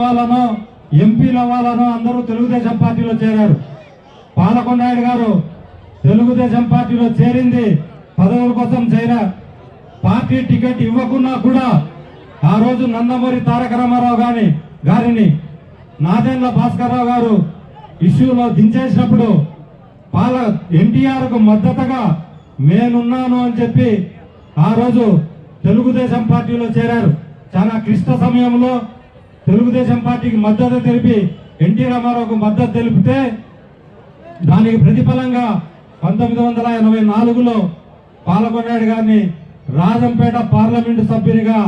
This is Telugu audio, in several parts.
అవ్వాలనో ఎంపీలు అవ్వాలనో అందరూ తెలుగుదేశం పార్టీలో చేరారు. పాలకొండాయుడు గారు తెలుగుదేశం పార్టీలో చేరింది పదవుల కోసం చేరా. పార్టీ టికెట్ ఇవ్వకున్నా కూడా ఆ రోజు నందమూరి తారక రామారావు గాని గారిని నాదెండ్ల భాస్కర్రావు గారు ఇష్యూలో దించేసినప్పుడు పాల ఎన్టీఆర్కు మద్దతుగా నేనున్నాను అని చెప్పి ఆ రోజు తెలుగుదేశం పార్టీలో చేరారు. చాలా క్లిష్ట సమయంలో తెలుగుదేశం పార్టీకి మద్దతు తెలిపి ఎన్టీ రామారావుకు మద్దతు తెలిపితే దానికి ప్రతిఫలంగా పంతొమ్మిది వందల ఎనభై నాలుగులో పాలకొండాడు గారిని రాజంపేట పార్లమెంటు సభ్యునిగా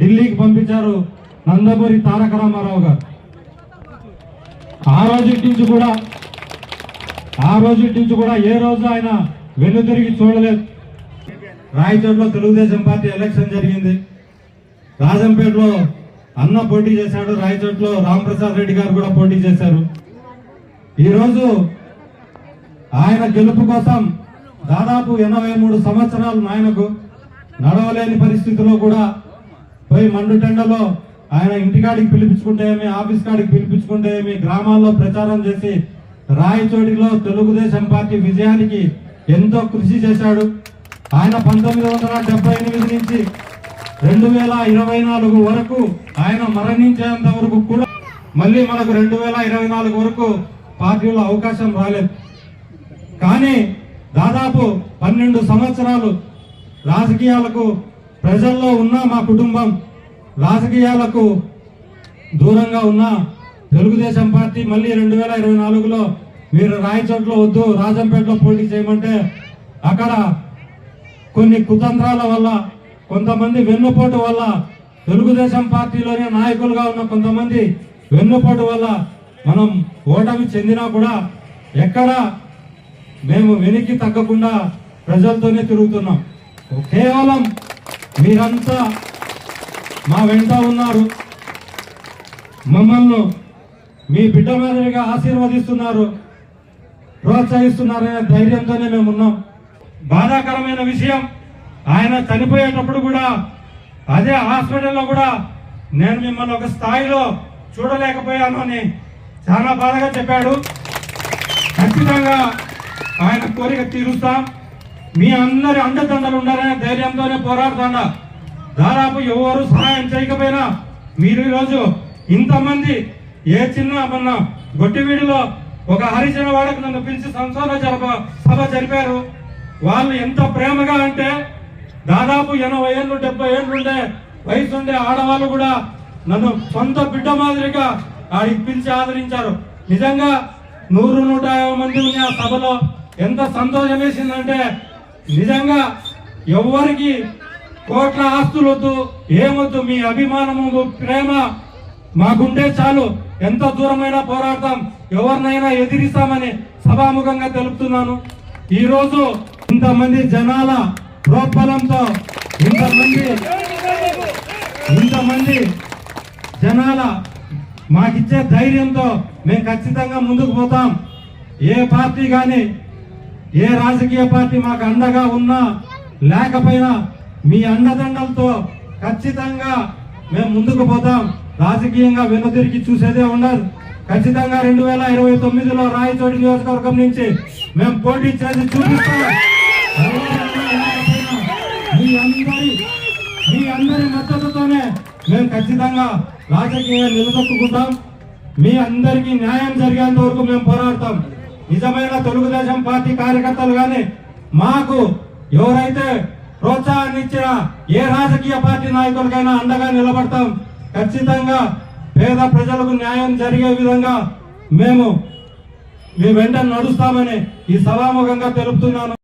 ఢిల్లీకి పంపించారు నందమూరి తారక రామారావు గారు. ఆ రోజు నుంచి కూడా ఆ రోజు నుంచి కూడా ఏ రోజు ఆయన వెన్నుతిరిగి చూడలేదు. రాయచోట్లో తెలుగుదేశం పార్టీ ఎలక్షన్ జరిగింది. రాజంపేటలో అన్న పోటీ చేశాడు రాయచోట్లో రాంప్రసాద్ రెడ్డి గారు కూడా పోటీ చేశారు. ఈరోజు ఆయన గెలుపు కోసం దాదాపు ఎనభై మూడు సంవత్సరాలు ఆయనకు నడవలేని పరిస్థితిలో కూడా పోయి మండుటెండలో ఆయన ఇంటికాడికి పిలిపించుకుంటే ఏమి ఆఫీస్ కాడికి పిలిపించుకుంటే ఏమి గ్రామాల్లో ప్రచారం చేసి రాయచోటిలో తెలుగుదేశం పార్టీ విజయానికి ఎంతో కృషి చేశాడు. ఆయన పంతొమ్మిది వందల డెబ్బై ఎనిమిది నుంచి రెండు వేల ఇరవై నాలుగు వరకు ఆయన మరణించేంత వరకు కూడా మళ్ళీ మనకు రెండు వేల ఇరవై నాలుగు వరకు పార్టీలో అవకాశం రాలేదు. కానీ దాదాపు పన్నెండు సంవత్సరాలు రాజకీయాలకు ప్రజల్లో ఉన్న మా కుటుంబం రాజకీయాలకు దూరంగా ఉన్న తెలుగుదేశం పార్టీ మళ్ళీ రెండు వేల ఇరవై నాలుగులో మీరు రాయచోట్లో వద్దు రాజంపేటలో పోటీ చేయమంటే అక్కడ కొన్ని కుతంత్రాల వల్ల కొంతమంది వెన్నుపోటు వల్ల తెలుగుదేశం పార్టీలోనే నాయకులుగా ఉన్న కొంతమంది వెన్నుపోటు వల్ల మనం ఓటమి చెందినా కూడా ఎక్కడ మేము వెనక్కి తగ్గకుండా ప్రజలతోనే తిరుగుతున్నాం. కేవలం మీరంతా మా వెంట ఉన్నారు. మమ్మల్ని మీ బిడ్డ మాదిరిగా ఆశీర్వదిస్తున్నారు. ప్రోత్సహిస్తున్నారనే ధైర్యంతోనే మేము ఉన్నాం బాధాకరమైన విషయం ఆయన చనిపోయేటప్పుడు కూడా అదే హాస్పిటల్లో కూడా నేను మిమ్మల్ని ఒక స్థాయిలో చూడలేకపోయాను అని చాలా బాధగా చెప్పాడు. ఖచ్చితంగా ఆయన కోరిక తీరుస్తాం. మీ అందరి అండదండలు ఉండాలనే ధైర్యంతోనే పోరాడుతాడా. దాదాపు ఎవరు సహాయం చేయకపోయినా మీరు ఈరోజు ఇంతమంది ఏ చిన్న మొన్న గొట్టివీడిలో ఒక హరిజన వాడకు నన్ను పిలిచి సంసార జరప సభ జరిపారు. వాళ్ళు ఎంత ప్రేమగా అంటే దాదాపు ఎనభై ఏళ్ళు డెబ్బై ఏళ్ళు ఉండే వయసు ఉండే ఆడవాళ్ళు కూడా నన్ను సొంత బిడ్డ మాదిరిగా ఆడికి పిలిచి ఆదరించారు. నిజంగా నూరు నూట యాభై మంది ఉన్న ఆ సభలో ఎంత సంతోషం వేసిందంటే నిజంగా ఎవ్వరికి కోట్ల ఆస్తులు వద్దు ఏమొద్దు మీ అభిమానము ప్రేమ మాకుంటే చాలు. ఎంత దూరమైనా పోరాడతాం ఎవరినైనా ఎదిరిస్తామని సభాముఖంగా తెలుపుతున్నాను. ఈరోజు ఇంతమంది జనాల ప్రోత్బలంతో ఇంతమంది ఇంతమంది జనాల మాకిచ్చే ధైర్యంతో మేము ఖచ్చితంగా ముందుకు పోతాం. ఏ పార్టీ కానీ ఏ రాజకీయ పార్టీ మాకు అండగా ఉన్నా లేకపోయినా మీ అండదండలతో ఖచ్చితంగా మేము ముందుకు పోతాం. రాజకీయంగా వెనుదిరిగి చూసేదే ఉండదు. ఖచ్చితంగా రెండు వేల ఇరవై తొమ్మిదిలో రాయచోటి నియోజకవర్గం నుంచి మేము పోటీ చేసి చూపిస్తాం. అందరి మీ అందరి మద్దతుతోనే మేము ఖచ్చితంగా రాజకీయంగా నిలదొక్కుంటాం మీ అందరికీ న్యాయం జరిగేంత వరకు మేము పోరాడతాం. నిజమైన తెలుగుదేశం పార్టీ కార్యకర్తలు కానీ మాకు ఎవరైతే ప్రోత్సాహాన్ని ఇచ్చిన ఏ రాజకీయ పార్టీ నాయకులకైనా అండగా నిలబడతాం. ఖచ్చితంగా పేద ప్రజలకు న్యాయం జరిగే విధంగా మేము మీ వెంట నడుస్తామని ఈ సభాముఖంగా తెలుపుతున్నాను.